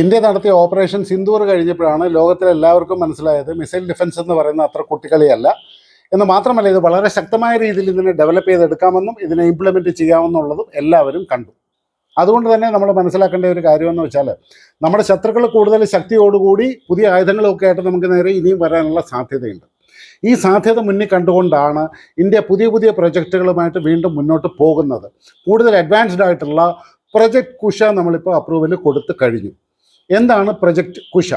India നടത്തിയ operation Sindoor കഴിഞ്ഞപ്പോഴാണ് ലോകത്തിലെ എല്ലാവർക്കും മനസ്സിലായത് മിസൈൽ ഡിഫൻസ് എന്ന് പറയുന്ന അത്ര കുട്ടികളിയല്ല. എന്ന് മാത്രമല്ല ഇത് വളരെ ശക്തമായ രീതിയിൽ ഇതിനെ ഡെവലപ്പ് ചെയ്തെടുക്കാമെന്നും ഇതിനെ ഇംപ്ലിമെന്റ് ചെയ്യാമെന്നുള്ളതും എല്ലാവരും കണ്ടു. അതുകൊണ്ട് തന്നെ നമ്മൾ മനസ്സിലാക്കേണ്ട ഒരു കാര്യമെന്ന് വെച്ചാൽ നമ്മുടെ ശത്രുക്കൾ കൂടുതൽ ശക്തിയോടുകൂടി പുതിയ ആയുധങ്ങളൊക്കെ ആയിട്ട് നമുക്ക് നേരെ ഇനിയും വരാനുള്ള സാധ്യതയുണ്ട്. ഈ സാധ്യത മുന്നിൽ കണ്ടുകൊണ്ടാണ് ഇന്ത്യ പുതിയ പുതിയ പ്രൊജക്റ്റുകളുമായിട്ട് വീണ്ടും മുന്നോട്ട് പോകുന്നത്. കൂടുതൽ അഡ്വാൻസ്ഡ് ആയിട്ടുള്ള പ്രൊജക്ട് കുഷ നമ്മളിപ്പോൾ അപ്രൂവൽ കൊടുത്തു കഴിഞ്ഞു. എന്താണ് പ്രൊജക്ട് കുഷ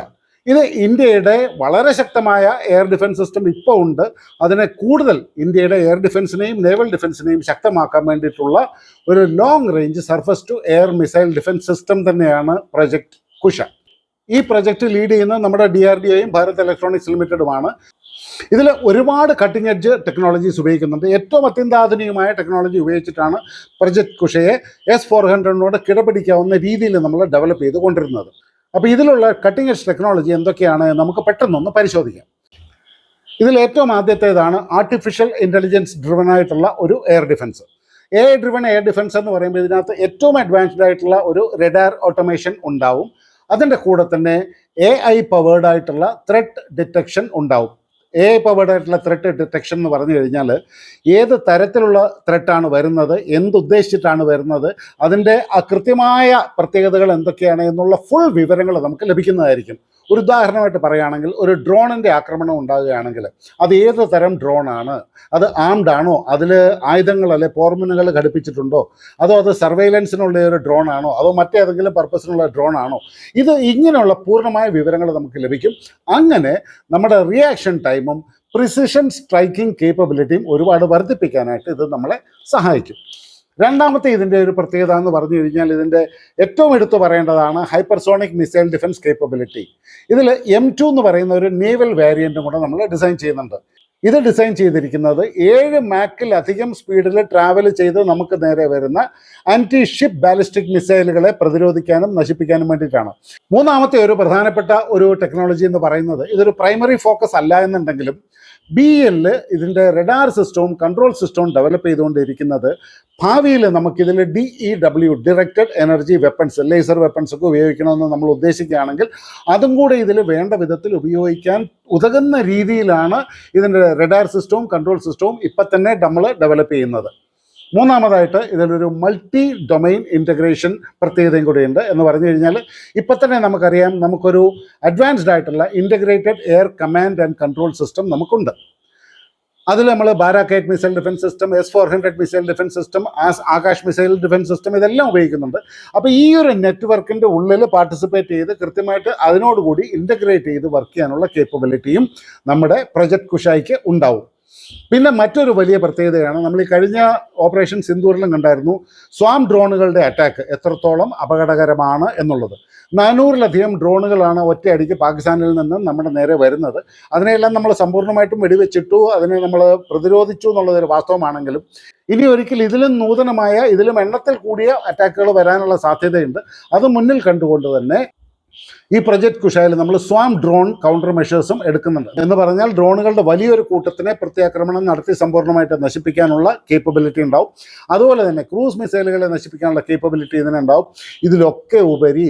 ഇത് ഇന്ത്യയുടെ വളരെ ശക്തമായ എയർ ഡിഫൻസ് സിസ്റ്റം ഇപ്പോൾ ഉണ്ട്. അതിനെ കൂടുതൽ ഇന്ത്യയുടെ എയർ ഡിഫൻസിനെയും നേവൽ ഡിഫൻസിനെയും ശക്തമാക്കാൻ വേണ്ടിയിട്ടുള്ള ഒരു long range surface to air missile defence system തന്നെയാണ് പ്രൊജക്ട് കുഷ ഈ പ്രൊജക്ട് ലീഡ് ചെയ്യുന്നത് നമ്മുടെ ഡി ആർ ഡി ഒയും ഭാരത് ഇലക്ട്രോണിക്സ് ലിമിറ്റഡുമാണ്. ഇതിൽ ഒരുപാട് കട്ടിംഗ് എഡ്ജ് ടെക്നോളജീസ് ഉപയോഗിക്കുന്നുണ്ട്. ഏറ്റവും അത്യന്താധുനികമായ ടെക്നോളജി ഉപയോഗിച്ചിട്ടാണ് പ്രൊജക്ട് കുഷയെ എസ് ഫോർ ഹൺഡ്രഡിനോട് കിടപിടിക്കാവുന്ന രീതിയിൽ നമ്മൾ ഡെവലപ്പ് ചെയ്ത് കൊണ്ടിരുന്നത് അപ്പോൾ ഇതിലുള്ള കട്ടിംഗ് എഡ്ജ് ടെക്നോളജി എന്തൊക്കെയാണ് നമുക്ക് പെട്ടെന്നൊന്ന് പരിശോധിക്കാം. ഇതിൽ ഏറ്റവും ആദ്യത്തേതാണ് ആർട്ടിഫിഷ്യൽ ഇന്റലിജൻസ് ഡ്രിവൺ ആയിട്ടുള്ള ഒരു air defence A driven air defence എന്ന് പറയുമ്പോൾ ഇതിനകത്ത് ഏറ്റവും അഡ്വാൻസ്ഡ് ആയിട്ടുള്ള ഒരു റെഡാർ ഓട്ടോമേഷൻ ഉണ്ടാവും. അതിന്റെ കൂടെ തന്നെ എ ഐ പവേർഡ് ആയിട്ടുള്ള ത്രെഡ് ഡിറ്റക്ഷൻ ഉണ്ടാവും. എ ഐ പവേഡായിട്ടുള്ള ത്രെട്ട് ഡിറ്റക്ഷൻ എന്ന് പറഞ്ഞു കഴിഞ്ഞാൽ ഏത് തരത്തിലുള്ള ത്രെട്ടാണ് വരുന്നത് എന്തുദ്ദേശിച്ചിട്ടാണ് വരുന്നത് അതിന്റെ കൃത്യമായ പ്രത്യേകതകൾ എന്തൊക്കെയാണ് എന്നുള്ള ഫുൾ വിവരങ്ങൾ നമുക്ക് ലഭിക്കുന്നതായിരിക്കും. ഒരു ഉദാഹരണമായിട്ട് പറയുകയാണെങ്കിൽ ഒരു ഡ്രോണിന്റെ ആക്രമണം ഉണ്ടാകുകയാണെങ്കിൽ അത് ഏത് തരം ഡ്രോണാണ് അത് ആംഡ് ആണോ? അതിൽ ആയുധങ്ങൾ അല്ലെ പോർമിനുകൾ ഘടിപ്പിച്ചിട്ടുണ്ടോ? അതോ അത് സർവൈലൻസിനുള്ള ഒരു ഡ്രോൺ ആണോ? അതോ മറ്റേതെങ്കിലും പർപ്പസിനുള്ള ഡ്രോൺ ആണോ? ഇത് ഇങ്ങനെയുള്ള പൂർണമായ വിവരങ്ങൾ നമുക്ക് ലഭിക്കും. അങ്ങനെ നമ്മുടെ റിയാക്ഷൻ ടൈമും പ്രിസിഷൻ സ്ട്രൈക്കിംഗ് കേപ്പബിലിറ്റിയും ഒരുപാട് വർദ്ധിപ്പിക്കാനായിട്ട് ഇത് നമ്മളെ സഹായിക്കും. രണ്ടാമത്തെ ഇതിന്റെ ഒരു പ്രത്യേകത എന്ന് പറഞ്ഞു കഴിഞ്ഞാൽ ഇതിന്റെ ഏറ്റവും എടുത്തു പറയേണ്ടതാണ് ഹൈപ്പർസോണിക് മിസൈൽ ഡിഫൻസ് കേപ്പബിലിറ്റി ഇതിൽ എം ടു എന്ന് പറയുന്ന ഒരു നേവൽ വേരിയന്റും കൂടെ നമ്മൾ ഡിസൈൻ ചെയ്യുന്നുണ്ട്. ഇത് ഡിസൈൻ ചെയ്തിരിക്കുന്നത് ഏഴ് മാക്കിലധികം സ്പീഡിൽ ട്രാവൽ ചെയ്ത് നമുക്ക് നേരെ വരുന്ന ആന്റി ഷിപ്പ് ബാലിസ്റ്റിക് മിസൈലുകളെ പ്രതിരോധിക്കാനും നശിപ്പിക്കാനും വേണ്ടിയിട്ടാണ്. മൂന്നാമത്തെ ഒരു പ്രധാനപ്പെട്ട ഒരു ടെക്നോളജി എന്ന് പറയുന്നത് ഇതൊരു പ്രൈമറി ഫോക്കസ് അല്ല എന്നുണ്ടെങ്കിലും ബി എല്ലിൽ ഇതിന്റെ റെഡാർ സിസ്റ്റവും കൺട്രോൾ സിസ്റ്റവും ഡെവലപ്പ് ചെയ്തുകൊണ്ടിരിക്കുന്നത് ഭാവിയിൽ നമുക്കിതിൽ D E W directed energy weapons laser weapons ഒക്കെ ഉപയോഗിക്കണമെന്ന് നമ്മൾ ഉദ്ദേശിക്കുകയാണെങ്കിൽ അതും കൂടെ ഇതിൽ വേണ്ട വിധത്തിൽ ഉപയോഗിക്കാൻ ഉതകുന്ന രീതിയിലാണ് ഇതിന്റെ റെഡാർ സിസ്റ്റവും കൺട്രോൾ സിസ്റ്റവും ഇപ്പം തന്നെ നമ്മൾ ഡെവലപ്പ് ചെയ്യുന്നത്. മൂന്നാമതായിട്ട് ഇതിലൊരു മൾട്ടി ഡൊമൈൻ ഇന്റഗ്രേഷൻ പ്രത്യേകതയും കൂടിയുണ്ട് എന്ന് പറഞ്ഞു കഴിഞ്ഞാൽ ഇപ്പം തന്നെ നമുക്കറിയാം നമുക്കൊരു അഡ്വാൻസ്ഡ് ആയിട്ടുള്ള integrated air command and control system നമുക്കുണ്ട്. അതിൽ നമ്മൾ Barak eight missile defence system S four hundred missile defence system as Akash missile defence system ഇതെല്ലാം ഉപയോഗിക്കുന്നുണ്ട്. അപ്പോൾ ഈ ഒരു നെറ്റ്വർക്കിന്റെ ഉള്ളിൽ പാർട്ടിസിപ്പേറ്റ് ചെയ്ത് കൃത്യമായിട്ട് അതിനോടുകൂടി ഇന്റഗ്രേറ്റ് ചെയ്ത് വർക്ക് ചെയ്യാനുള്ള കേപ്പബിലിറ്റിയും നമ്മുടെ പ്രൊജക്ട് കുഷായിക്ക് ഉണ്ടാവും. പിന്നെ മറ്റൊരു വലിയ പ്രത്യേകതയാണ് നമ്മൾ ഈ കഴിഞ്ഞ ഓപ്പറേഷൻ സിന്ദൂറിലും കണ്ടായിരുന്നു. സ്വാം ഡ്രോണുകളുടെ അറ്റാക്ക് എത്രത്തോളം അപകടകരമാണ് എന്നുള്ളത്. നാനൂറിലധികം ഡ്രോണുകളാണ് ഒറ്റയടിക്ക് പാകിസ്ഥാനിൽ നിന്ന് നമ്മുടെ നേരെ വരുന്നത്. അതിനെയെല്ലാം നമ്മൾ സമ്പൂർണമായിട്ടും വെടിവെച്ചിട്ടു അതിനെ നമ്മൾ പ്രതിരോധിച്ചു എന്നുള്ളതൊരു വാസ്തവമാണെങ്കിലും ഇനി ഒരിക്കൽ ഇതിലും നൂതനമായ ഇതിലും എണ്ണത്തിൽ കൂടിയ അറ്റാക്കുകൾ വരാനുള്ള സാധ്യതയുണ്ട്. അത് മുന്നിൽ കണ്ടുകൊണ്ട് തന്നെ ഈ പ്രൊജക്ട് കുഷായിൽ നമ്മൾ സ്വാം ഡ്രോൺ കൗണ്ടർ മെഷേഴ്സും എടുക്കുന്നുണ്ട്. എന്ന് പറഞ്ഞാൽ ഡ്രോണുകളുടെ വലിയൊരു കൂട്ടത്തിനെ പ്രത്യാക്രമണം നടത്തി സമ്പൂർണമായിട്ട് നശിപ്പിക്കാനുള്ള കേപ്പബിലിറ്റി ഉണ്ടാവും. അതുപോലെ തന്നെ ക്രൂസ് മിസൈലുകളെ നശിപ്പിക്കാനുള്ള കേപ്പബിലിറ്റി ഇതിനുണ്ടാവും ഇതിലൊക്കെ ഉപരി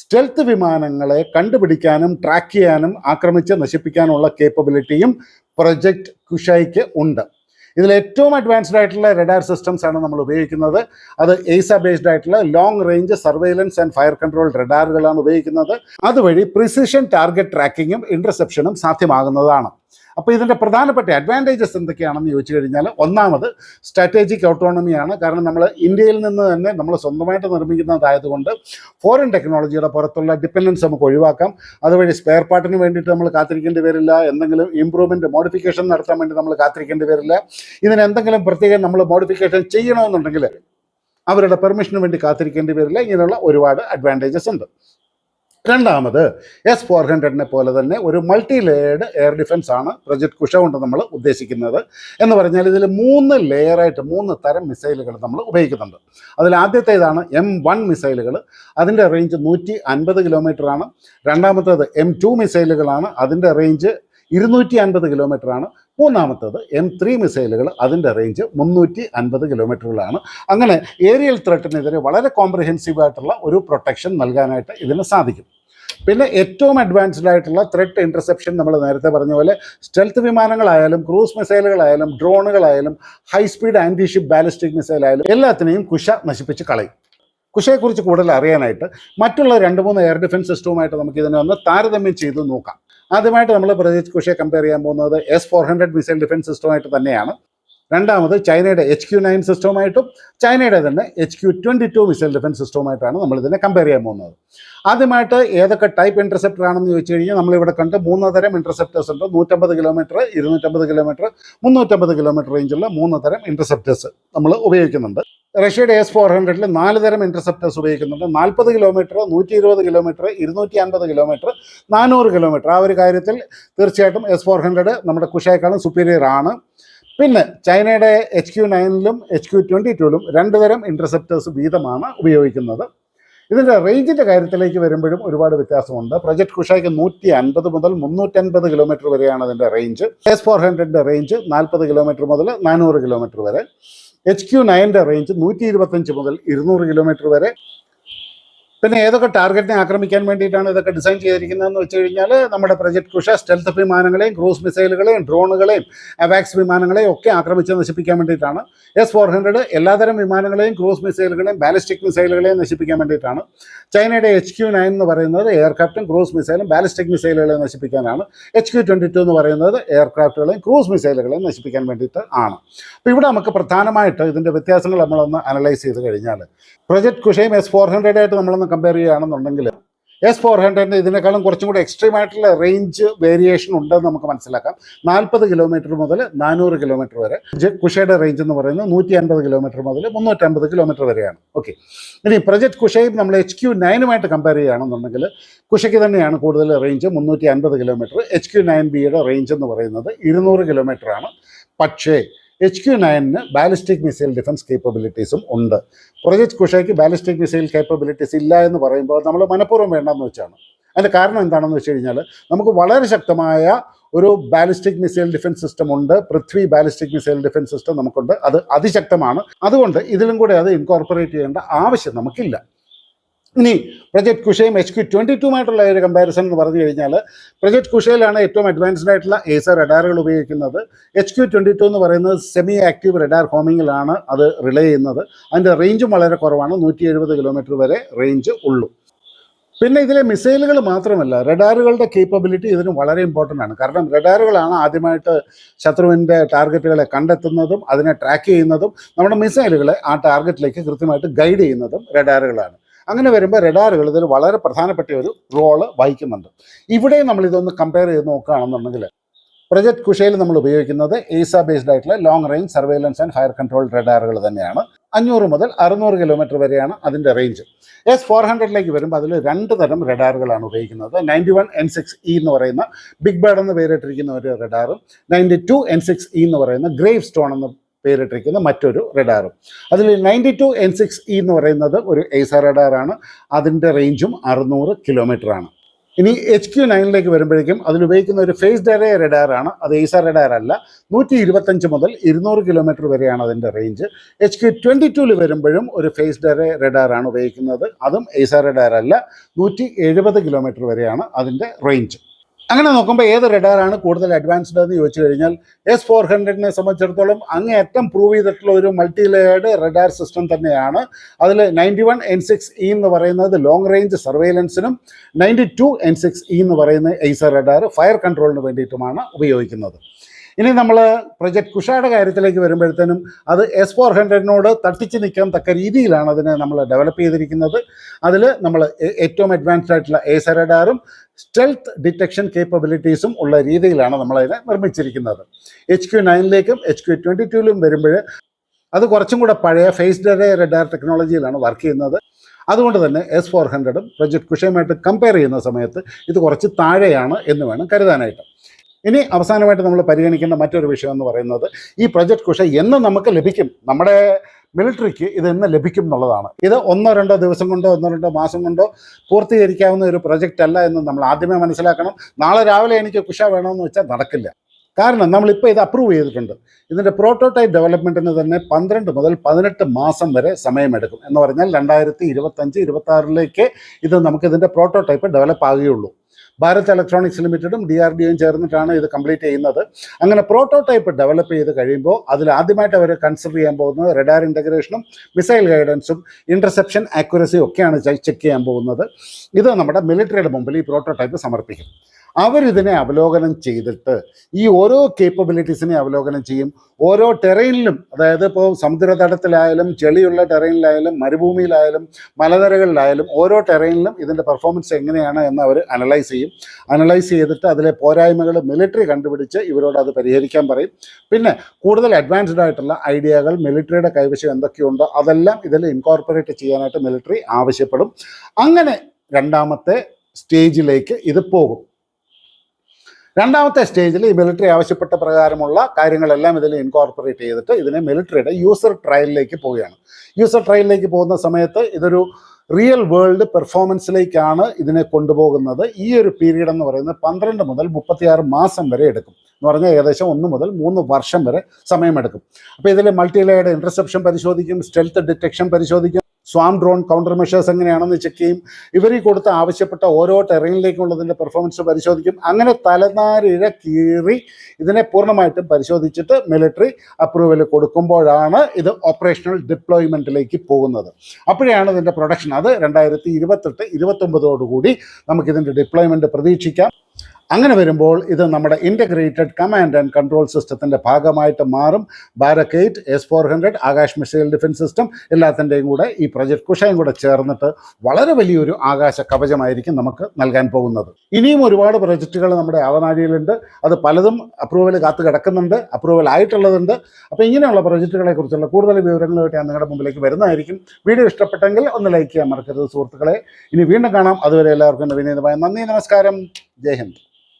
സ്റ്റെൽത്ത് വിമാനങ്ങളെ കണ്ടുപിടിക്കാനും ട്രാക്ക് ചെയ്യാനും ആക്രമിച്ച് നശിപ്പിക്കാനുള്ള കേപ്പബിലിറ്റിയും പ്രൊജക്ട് കുഷായിക്ക് ഉണ്ട്. ഇതിൽ ഏറ്റവും അഡ്വാൻസ്ഡ് ആയിട്ടുള്ള റെഡാർ സിസ്റ്റംസ് ആണ് നമ്മൾ ഉപയോഗിക്കുന്നത്. അത് എയ്സ ബേസ്ഡ് ആയിട്ടുള്ള long range surveillance and fire control റെഡാറുകളാണ് ഉപയോഗിക്കുന്നത്. അതുവഴി പ്രിസിഷൻ ടാർഗറ്റ് ട്രാക്കിങ്ങും ഇന്റർസെപ്ഷനും സാധ്യമാകുന്നതാണ്. അപ്പോൾ ഇതിന്റെ പ്രധാനപ്പെട്ട അഡ്വാന്റേജസ് എന്തൊക്കെയാണെന്ന് ചോദിച്ചു കഴിഞ്ഞാൽ ഒന്നാമത് സ്ട്രാറ്റജിക് ഓട്ടോണമിയാണ് കാരണം നമ്മൾ ഇന്ത്യയിൽ നിന്ന് തന്നെ നമ്മൾ സ്വന്തമായിട്ട് നിർമ്മിക്കുന്നതായതുകൊണ്ട് ഫോറിൻ ടെക്നോളജിയുടെ പുറത്തുള്ള ഡിപ്പെൻഡൻസ് നമുക്ക് ഒഴിവാക്കാം. അതുവഴി സ്പെയർ പാർട്ടിന് വേണ്ടിയിട്ട് നമ്മൾ കാത്തിരിക്കേണ്ടി വരില്ല. എന്തെങ്കിലും ഇമ്പ്രൂവ്മെന്റ് മോഡിഫിക്കേഷൻ നടത്താൻ വേണ്ടി നമ്മൾ കാത്തിരിക്കേണ്ടി വരില്ല. ഇതിന് എന്തെങ്കിലും പ്രത്യേകം നമ്മൾ മോഡിഫിക്കേഷൻ ചെയ്യണമെന്നുണ്ടെങ്കിൽ അവരുടെ പെർമിഷന് വേണ്ടി കാത്തിരിക്കേണ്ടി വരില്ല. ഇങ്ങനെയുള്ള ഒരുപാട് അഡ്വാന്റേജസ് ഉണ്ട്. രണ്ടാമത് എസ് ഫോർ ഹൺഡ്രഡിനെ പോലെ തന്നെ ഒരു മൾട്ടി ലെയർഡ് എയർ ഡിഫൻസ് ആണ് പ്രൊജക്ട് കുഷ കൊണ്ട് നമ്മൾ ഉദ്ദേശിക്കുന്നത്. എന്ന് പറഞ്ഞാൽ ഇതിൽ മൂന്ന് ലെയറായിട്ട് മൂന്ന് തരം മിസൈലുകൾ നമ്മൾ ഉപയോഗിക്കുന്നുണ്ട്. അതിൽ ആദ്യത്തേതാണ് എം വൺ മിസൈലുകൾ അതിന്റെ റേഞ്ച് നൂറ്റി അൻപത് കിലോമീറ്റർ ആണ്. രണ്ടാമത്തേത് എം ടു മിസൈലുകളാണ് അതിന്റെ റേഞ്ച് ഇരുന്നൂറ്റി അൻപത് കിലോമീറ്ററാണ്. മൂന്നാമത്തത് എം ത്രീ മിസൈലുകൾ അതിന്റെ റേഞ്ച് മുന്നൂറ്റി അൻപത് കിലോമീറ്ററുകളാണ്. അങ്ങനെ ഏരിയൽ ത്രെട്ടിനെതിരെ വളരെ കോംപ്രഹെൻസീവ് ആയിട്ടുള്ള ഒരു പ്രൊട്ടക്ഷൻ നൽകാനായിട്ട് ഇതിന് സാധിക്കും. പിന്നെ ഏറ്റവും അഡ്വാൻസ്ഡ് ആയിട്ടുള്ള ത്രെട്ട് ഇന്റർസെപ്ഷൻ നമ്മൾ നേരത്തെ പറഞ്ഞ പോലെ സ്റ്റെൽത്ത് വിമാനങ്ങളായാലും ക്രൂസ് മിസൈലുകളായാലും ഡ്രോണുകളായാലും high speed anti ship ballistic മിസൈലായാലും എല്ലാത്തിനെയും കുശ നശിപ്പിച്ച് കളയും. കുശയെക്കുറിച്ച് കൂടുതൽ അറിയാനായിട്ട് മറ്റുള്ള രണ്ട് മൂന്ന് എയർ ഡിഫൻസ് സിസ്റ്റവുമായിട്ട് നമുക്ക് ഇതിനെ ഒന്ന് താരതമ്യം ചെയ്ത് നോക്കാം. ആദ്യമായിട്ട് നമ്മൾ പ്രജീത് കുഷിയെ കമ്പയർ ചെയ്യാൻ പോകുന്നത് S four hundred missile defence സിസ്റ്റവുമായിട്ട് തന്നെയാണ്. രണ്ടാമത് ചൈനയുടെ എച്ച് ക്യു നയൻ സിസ്റ്റവുമായിട്ടും ചൈനയുടെ തന്നെ H Q twenty two missile defence സിസ്റ്റവുമായിട്ടാണ് നമ്മൾ ഇതിനെ കമ്പയർ ചെയ്യാൻ പോകുന്നത്. ആദ്യമായിട്ട് ഏതൊക്കെ ടൈപ്പ് ഇന്റർസെപ്റ്റർ ആണെന്ന് ചോദിച്ചു കഴിഞ്ഞാൽ നമ്മളിവിടെ കണ്ട് മൂന്ന് തരം ഇന്റർസെപ്റ്റേഴ്സ് ഉണ്ട്. നൂറ്റമ്പത് കിലോമീറ്റർ ഇരുന്നൂറ്റമ്പത് കിലോമീറ്റർ മുന്നൂറ്റമ്പത് കിലോമീറ്റർ റേഞ്ചുള്ള മൂന്ന് തരം ഇന്റർസെപ്റ്റേഴ്സ് നമ്മൾ ഉപയോഗിക്കുന്നുണ്ട്. റഷ്യയുടെ എസ് ഫോർ ഹൺഡ്രഡിൽ നാല് തരം ഇന്റർസെപ്റ്റേഴ്സ് ഉപയോഗിക്കുന്നുണ്ട്. നാൽപ്പത് കിലോമീറ്റർ നൂറ്റി ഇരുപത് കിലോമീറ്റർ ഇരുന്നൂറ്റി അൻപത് കിലോമീറ്റർ നാനൂറ് കിലോമീറ്റർ ആ ഒരു കാര്യത്തിൽ തീർച്ചയായിട്ടും എസ് ഫോർ ഹൺഡ്രഡ് നമ്മുടെ കുഷയേക്കാളും സുപ്പീരിയർ ആണ്. പിന്നെ ചൈനയുടെ എച്ച് ക്യു നയനിലും എച്ച് ക്യു ട്വന്റി ടുവിലും രണ്ട് തരം ഇന്റർസെപ്റ്റേഴ്സ് വീതമാണ് ഉപയോഗിക്കുന്നത്. ഇതിന്റെ റേഞ്ചിന്റെ കാര്യത്തിലേക്ക് വരുമ്പോഴും ഒരുപാട് വ്യത്യാസമുണ്ട്. പ്രൊജക്ട് കുഷായ്ക്ക് നൂറ്റി അൻപത് മുതൽ മുന്നൂറ്റൻപത് കിലോമീറ്റർ വരെയാണ് അതിന്റെ റേഞ്ച് എസ് ഫോർ ഹൺഡ്രഡിന്റെ റേഞ്ച് നാൽപ്പത് കിലോമീറ്റർ മുതൽ നാനൂറ് കിലോമീറ്റർ വരെ. എച്ച് ക്യു നയന്റെ റേഞ്ച് നൂറ്റി ഇരുപത്തഞ്ച് മുതൽ ഇരുന്നൂറ് കിലോമീറ്റർ വരെ പിന്നെ ഏതൊക്കെ ടാർഗറ്റിനെ ആക്രമിക്കാൻ വേണ്ടിയിട്ടാണ് ഇതൊക്കെ ഡിസൈൻ ചെയ്തിരിക്കുന്നതെന്ന് വെച്ച് കഴിഞ്ഞാൽ നമ്മുടെ പ്രൊജക്ട് കുഷ സ്റ്റെൽത്ത് വിമാനങ്ങളെയും ക്രൂസ് മിസൈലുകളെയും ഡ്രോണുകളെയും അവാക്സ് വിമാനങ്ങളെയും ഒക്കെ ആക്രമിച്ച് നശിപ്പിക്കാൻ വേണ്ടിയിട്ടാണ്. എസ് ഫോർ ഹൺഡ്രഡ് എല്ലാതരം വിമാനങ്ങളെയും ക്രൂസ് മിസൈലുകളെയും ബാലിസ്റ്റിക് മിസൈലുകളെയും നശിപ്പിക്കാൻ വേണ്ടിയിട്ടാണ്. ചൈനയുടെ എച്ച് ക്യു നയൻ എന്ന് പറയുന്നത് എയർക്രാഫ്റ്റും ക്രൂസ് മിസൈലും ബാലിസ്റ്റിക് മിസൈലുകളെയും നശിപ്പിക്കാനാണ്. എച്ച് ക്യു ട്വന്റി ടു എന്ന് പറയുന്നത് എയർക്രാഫ്റ്റുകളെയും ക്രൂസ് മിസൈലുകളെയും നശിപ്പിക്കാൻ വേണ്ടിയിട്ട് ആണ്. അപ്പോൾ ഇവിടെ നമുക്ക് പ്രധാനമായിട്ട് ഇതിന്റെ വ്യത്യാസങ്ങൾ നമ്മളൊന്ന് അനലൈസ് ചെയ്ത് കഴിഞ്ഞാൽ പ്രൊജക്ട് കുഷയും എസ് ഫോർ ഹൺഡ്രഡ് ആയിട്ട് നമ്മളൊന്ന് കമ്പയർ ചെയ്യുകയാണെന്നുണ്ടെങ്കിൽ എസ് ഫോർ ഹൺഡ്രഡിന് ഇതിനേക്കാളും കുറച്ചും കൂടി എക്സ്ട്രീം ആയിട്ടുള്ള റേഞ്ച് വേരിയേഷൻ ഉണ്ടെന്ന് നമുക്ക് മനസ്സിലാക്കാം. നാൽപ്പത് കിലോമീറ്റർ മുതൽ നാനൂറ് കിലോമീറ്റർ വരെ. കുഷയുടെ റേഞ്ച് എന്ന് പറയുന്നത് നൂറ്റി അൻപത് കിലോമീറ്റർ മുതൽ മുന്നൂറ്റമ്പത് കിലോമീറ്റർ വരെയാണ്. ഓക്കെ ഇനി പ്രൊജക്ട് കുഷയും നമ്മൾ എച്ച് ക്യു നയനുമായിട്ട് കമ്പയർ ചെയ്യുകയാണെന്നുണ്ടെങ്കിൽ കുഷയ്ക്ക് തന്നെയാണ് കൂടുതൽ റേഞ്ച് മുന്നൂറ്റി അൻപത് കിലോമീറ്റർ എച്ച് ക്യു നയൻ ബിയുടെ റേഞ്ച് എന്ന് പറയുന്നത് ഇരുന്നൂറ് കിലോമീറ്റർ ആണ്. പക്ഷേ എച്ച് ക്യു നയനിന് ബാലിസ്റ്റിക് മിസൈൽ ഡിഫൻസ് കേപ്പബിലിറ്റീസും ഉണ്ട്. പ്രൊജക്ട് കുഷയ്ക്ക് ബാലിസ്റ്റിക് മിസൈൽ കേപ്പബിലിറ്റീസ് ഇല്ല എന്ന് പറയുമ്പോൾ നമ്മൾ മനഃപൂർവം വേണ്ടെന്ന് വെച്ചാണ്. അതിന്റെ കാരണം എന്താണെന്ന് വെച്ച് കഴിഞ്ഞാൽ നമുക്ക് വളരെ ശക്തമായ ഒരു ബാലിസ്റ്റിക് മിസൈൽ ഡിഫൻസ് സിസ്റ്റം ഉണ്ട്. Prithvi ballistic missile defence system നമുക്കുണ്ട്. അത് അതിശക്തമാണ്. അതുകൊണ്ട് ഇതിലും കൂടെ അത് ഇൻകോർപ്പറേറ്റ് ചെയ്യേണ്ട ആവശ്യം നമുക്കില്ല. ഇനി പ്രൊജക്ട് കുഷയും എച്ച് ക്യു ട്വന്റി ടുമായിട്ടുള്ള ഒരു കമ്പാരിസൺ എന്ന് പറഞ്ഞു കഴിഞ്ഞാൽ പ്രൊജക്ട് കുഷയിലാണ് ഏറ്റവും അഡ്വാൻസ്ഡ് ആയിട്ടുള്ള ഏസർ റഡാറുകൾ ഉപയോഗിക്കുന്നത്. എച്ച് ക്യു ട്വന്റി ടു എന്ന് പറയുന്നത് സെമി ആക്റ്റീവ് റഡാർ ഹോമിങ്ങിലാണ് അത് റിലേ ചെയ്യുന്നത്. അതിന്റെ റേഞ്ചും വളരെ കുറവാണ്. നൂറ്റി എഴുപത് കിലോമീറ്റർ വരെ റേഞ്ച് ഉള്ളൂ. പിന്നെ ഇതിലെ മിസൈലുകൾ മാത്രമല്ല റഡാറുകളുടെ കേപ്പബിലിറ്റി ഇതിന് വളരെ ഇമ്പോർട്ടന്റ് ആണ്. കാരണം റഡാറുകളാണ് ആദ്യമായിട്ട് ശത്രുവിന്റെ ടാർഗറ്റുകളെ കണ്ടെത്തുന്നതും അതിനെ ട്രാക്ക് ചെയ്യുന്നതും നമ്മുടെ മിസൈലുകളെ ആ ടാർഗറ്റിലേക്ക് കൃത്യമായിട്ട് ഗൈഡ് ചെയ്യുന്നതും റഡാറുകളാണ് അങ്ങനെ വരുമ്പോൾ റഡാറുകൾ ഇതിൽ വളരെ പ്രധാനപ്പെട്ട ഒരു റോൾ വഹിക്കുന്നുണ്ട്. ഇവിടെ നമ്മൾ ഇതൊന്ന് കമ്പയർ ചെയ്ത് നോക്കുകയാണെന്നുണ്ടെങ്കിൽ പ്രൊജക്ട് കുഷയിൽ നമ്മൾ ഉപയോഗിക്കുന്നത് ഏസ ബേസ്ഡ് ആയിട്ടുള്ള long range surveillance and fire control റഡാറുകൾ തന്നെയാണ്. അഞ്ഞൂറ് മുതൽ അറുന്നൂറ് കിലോമീറ്റർ വരെയാണ് അതിന്റെ റേഞ്ച് എസ് ഫോർ ഹൺഡ്രഡിലേക്ക് വരുമ്പോൾ അതിൽ രണ്ട് തരം റഡാറുകളാണ് ഉപയോഗിക്കുന്നത്. Ninety one N six E എന്ന് പറയുന്ന ബിഗ് ബേർഡ് എന്ന് പേരിട്ടിരിക്കുന്ന ഒരു റഡാറും ninety two N six E എന്ന് പറയുന്ന ഗ്രേവ് സ്റ്റോൺ എന്ന് പേരിട്ടിരിക്കുന്ന മറ്റൊരു റഡാറും. അതിൽ ninety two N six E എന്ന് പറയുന്നത് ഒരു എയ്സ റഡാറാണ്. അതിന്റെ റേഞ്ചും അറുന്നൂറ് കിലോമീറ്റർ ആണ്. ഇനി എച്ച് ക്യു നയനിലേക്ക് വരുമ്പോഴേക്കും അതിലുപയോഗിക്കുന്ന ഒരു ഫേസ് ഡെറേ റെഡാറാണ്. അത് എയ്സ റെഡാർ അല്ല നൂറ്റി ഇരുപത്തഞ്ച് മുതൽ ഇരുന്നൂറ് കിലോമീറ്റർ വരെയാണ് അതിന്റെ റേഞ്ച് എച്ച് ക്യു ട്വന്റി ടൂവിൽ വരുമ്പോഴും ഒരു ഫേസ് ഡെറേ റെഡാറാണ് ഉപയോഗിക്കുന്നത്. അതും എയ്സ റെഡാർ അല്ല നൂറ്റി എഴുപത് കിലോമീറ്റർ വരെയാണ് അതിന്റെ റേഞ്ച് അങ്ങനെ നോക്കുമ്പോൾ ഏത് റഡാറാണ് കൂടുതൽ അഡ്വാൻസ്ഡ് എന്ന് ചോദിച്ചു കഴിഞ്ഞാൽ എസ് ഫോർ ഹൺഡ്രഡിനെ സംബന്ധിച്ചിടത്തോളം അങ്ങേയറ്റം പ്രൂവ് ചെയ്തിട്ടുള്ള ഒരു മൾട്ടി ലെയർഡ് റഡാർ സിസ്റ്റം തന്നെയാണ്. അതിൽ ninety one N six E എന്ന് പറയുന്നത് long range സർവൈലൻസിനും ninety two N six E എന്ന് പറയുന്ന എയ്സർ റഡാർ ഫയർ കൺട്രോളിന് വേണ്ടിയിട്ടുമാണ് ഉപയോഗിക്കുന്നത്. ഇനി നമ്മൾ പ്രൊജക്ട് കുഷയുടെ കാര്യത്തിലേക്ക് വരുമ്പോഴത്തേനും അത് എസ് ഫോർ ഹൺഡ്രഡിനോട് തട്ടിച്ച് നിൽക്കാൻ തക്ക രീതിയിലാണ് അതിനെ നമ്മൾ ഡെവലപ്പ് ചെയ്തിരിക്കുന്നത്. അതിൽ നമ്മൾ ഏറ്റവും അഡ്വാൻസ്ഡ് ആയിട്ടുള്ള ഏസർ റഡാറും സ്റ്റെൽത്ത് ഡിറ്റക്ഷൻ കേപ്പബിലിറ്റീസും ഉള്ള രീതിയിലാണ് നമ്മളതിനെ നിർമ്മിച്ചിരിക്കുന്നത്. എച്ച് ക്യു നയനിലേക്കും എച്ച് ക്യു ട്വന്റി ടുവിലും വരുമ്പോൾ അത് കുറച്ചും കൂടെ പഴയ ഫേസ്ഡ് അറേ റഡാർ ടെക്നോളജിയിലാണ് വർക്ക് ചെയ്യുന്നത്. അതുകൊണ്ട് തന്നെ എസ് ഫോർ ഹൺഡ്രഡും പ്രൊജക്ട് കുഷയുമായിട്ട് കമ്പയർ ചെയ്യുന്ന സമയത്ത് ഇത് കുറച്ച് താഴെയാണ് എന്ന് വേണം കരുതാനായിട്ട്. ഇനി അവസാനമായിട്ട് നമ്മൾ പരിഗണിക്കേണ്ട മറ്റൊരു വിഷയം എന്ന് പറയുന്നത് ഈ പ്രൊജക്ട് കുഷ എന്ന് നമുക്ക് ലഭിക്കും. നമ്മുടെ മിലിറ്ററിക്ക് ഇത് എന്ന് ലഭിക്കും എന്നുള്ളതാണ്. ഇത് ഒന്നോ രണ്ടോ ദിവസം കൊണ്ടോ ഒന്നോ രണ്ടോ മാസം കൊണ്ടോ പൂർത്തീകരിക്കാവുന്ന ഒരു പ്രൊജക്റ്റ് അല്ല എന്ന് നമ്മൾ ആദ്യമേ മനസ്സിലാക്കണം. നാളെ രാവിലെ എനിക്ക് കുഷ വേണമെന്ന് വെച്ചാൽ നടക്കില്ല. കാരണം നമ്മളിപ്പോൾ ഇത് അപ്രൂവ് ചെയ്തിട്ടുണ്ട്. ഇതിന്റെ പ്രോട്ടോടൈപ്പ് ഡെവലപ്മെന്റിന് തന്നെ പന്ത്രണ്ട് മുതൽ പതിനെട്ട് മാസം വരെ സമയമെടുക്കും. എന്ന് പറഞ്ഞാൽ രണ്ടായിരത്തി ഇരുപത്തഞ്ച് ഇരുപത്താറിലേക്ക് ഇത് നമുക്ക് ഇതിന്റെ പ്രോട്ടോടൈപ്പ് ഡെവലപ്പ് ആകുകയുള്ളൂ. ഭാരത് ഇലക്ട്രോണിക്സ് ലിമിറ്റഡും ഡി ആർ ഡി ഒയും ചേർന്നിട്ടാണ് ഇത് കംപ്ലീറ്റ് ചെയ്യുന്നത്. അങ്ങനെ പ്രോട്ടോടൈപ്പ് ഡെവലപ്പ് ചെയ്ത് കഴിയുമ്പോൾ അതിൽ ആദ്യമായിട്ട് അവർ കൺസിഡർ ചെയ്യാൻ പോകുന്നത് റെഡാർ ഇന്റഗ്രേഷനും മിസൈൽ ഗൈഡൻസും ഇന്റർസെപ്ഷൻ ആക്യുറസിയും ഒക്കെയാണ് ചെക്ക് ചെയ്യാൻ പോകുന്നത്. ഇത് നമ്മുടെ മിലിറ്ററിയുടെ മുമ്പിൽ ഈ പ്രോട്ടോടൈപ്പ് സമർപ്പിക്കും. അവരിതിനെ അവലോകനം ചെയ്തിട്ട് ഈ ഓരോ കേപ്പബിലിറ്റീസിനെ അവലോകനം ചെയ്യും. ഓരോ ടെറൈനിലും അതായത് ഇപ്പോൾ സമുദ്രതടത്തിലായാലും ചെളിയുള്ള ടെറൈനിലായാലും മരുഭൂമിയിലായാലും മലനിരകളിലായാലും ഓരോ ടെറൈനിലും ഇതിന്റെ പെർഫോമൻസ് എങ്ങനെയാണ് എന്ന് അവർ അനലൈസ് ചെയ്യും. അനലൈസ് ചെയ്തിട്ട് അതിലെ പോരായ്മകൾ മിലിറ്ററി കണ്ടുപിടിച്ച് ഇവരോട് അത് പരിഹരിക്കാൻ പറയും. പിന്നെ കൂടുതൽ അഡ്വാൻസ്ഡ് ആയിട്ടുള്ള ഐഡിയകൾ മിലിറ്ററിയുടെ കൈവശം എന്തൊക്കെയുണ്ടോ അതെല്ലാം ഇതിൽ ഇൻകോർപ്പറേറ്റ് ചെയ്യാനായിട്ട് മിലിറ്ററി ആവശ്യപ്പെടും. അങ്ങനെ രണ്ടാമത്തെ സ്റ്റേജിലേക്ക് ഇത് പോകും. രണ്ടാമത്തെ സ്റ്റേജിൽ ഈ മിലിറ്ററി ആവശ്യപ്പെട്ട പ്രകാരമുള്ള കാര്യങ്ങളെല്ലാം ഇതിൽ ഇൻകോർപ്പറേറ്റ് ചെയ്തിട്ട് ഇതിനെ മിലിറ്ററിയുടെ യൂസർ ട്രയലിലേക്ക് പോവുകയാണ്. യൂസർ ട്രയലിലേക്ക് പോകുന്ന സമയത്ത് ഇതൊരു റിയൽ വേൾഡ് പെർഫോമൻസിലേക്കാണ് ഇതിനെ കൊണ്ടുപോകുന്നത്. ഈ ഒരു പീരീഡ് എന്ന് പറയുന്നത് പന്ത്രണ്ട് മുതൽ മുപ്പത്തിയാറ് മാസം വരെ എടുക്കും. എന്ന് പറഞ്ഞാൽ ഏകദേശം ഒന്ന് മുതൽ മൂന്ന് വർഷം വരെ സമയമെടുക്കും. അപ്പോൾ ഇതിൽ മൾട്ടി ലെയർഡ് ഇന്റർസെപ്ഷൻ പരിശോധിക്കും സ്റ്റെൽത്ത് ഡിറ്റക്ഷൻ പരിശോധിക്കും. സ്വാം ഡ്രോൺ കൗണ്ടർ മെഷേഴ്സ് എങ്ങനെയാണെന്ന് ചെക്ക് ചെയ്യും. ഇവർ കൊടുത്ത ആവശ്യപ്പെട്ട ഓരോ ടെറൈനിലേക്കുള്ളതിന്റെ പെർഫോമൻസ് പരിശോധിക്കും. അങ്ങനെ തലനാരിഴ കീറി ഇതിനെ പൂർണമായിട്ടും പരിശോധിച്ചിട്ട് മിലിറ്ററി അപ്രൂവൽ കൊടുക്കുമ്പോഴാണ് ഇത് ഓപ്പറേഷണൽ ഡിപ്ലോയ്മെന്റിലേക്ക് പോകുന്നത്. അപ്പോഴാണ് ഇതിന്റെ പ്രൊഡക്ഷൻ അത് രണ്ടായിരത്തി ഇരുപത്തെട്ട് ഇരുപത്തൊമ്പതോടുകൂടി നമുക്കിതിന്റെ ഡിപ്ലോയ്മെന്റ് പ്രതീക്ഷിക്കാം. അങ്ങനെ വരുമ്പോൾ ഇത് നമ്മുടെ ഇന്റഗ്രേറ്റഡ് കമാൻഡ് ആൻഡ് കൺട്രോൾ സിസ്റ്റത്തിന്റെ ഭാഗമായിട്ട് മാറും. Barak eight S four hundred Akash missile defence system എല്ലാത്തിന്റെയും കൂടെ ഈ പ്രൊജക്ട് കുഷയും കൂടെ ചേർന്നിട്ട് വളരെ വലിയൊരു ആകാശ കവചമായിരിക്കും നമുക്ക് നൽകാൻ പോകുന്നത്. ഇനിയും ഒരുപാട് പ്രൊജക്റ്റുകൾ നമ്മുടെ അവനാഴിയിലുണ്ട്. അത് പലതും അപ്രൂവൽ കാത്തു കിടക്കുന്നുണ്ട് അപ്രൂവൽ ആയിട്ടുള്ളതുണ്ട്. അപ്പോൾ ഇങ്ങനെയുള്ള പ്രൊജക്റ്റുകളെ കുറിച്ചുള്ള കൂടുതൽ വിവരങ്ങളുമായിട്ട് ഞാൻ നിങ്ങളുടെ മുമ്പിലേക്ക് വരുന്നതായിരിക്കും. വീഡിയോ ഇഷ്ടപ്പെട്ടെങ്കിൽ ഒന്ന് ലൈക്ക് ചെയ്യാൻ മറക്കരുത് സുഹൃത്തുക്കളെ. ഇനി വീണ്ടും കാണാം. അതുവരെ എല്ലാവർക്കും വിനീതമായ നന്ദി നമസ്കാരം. ജയ് ഹിന്ദ്.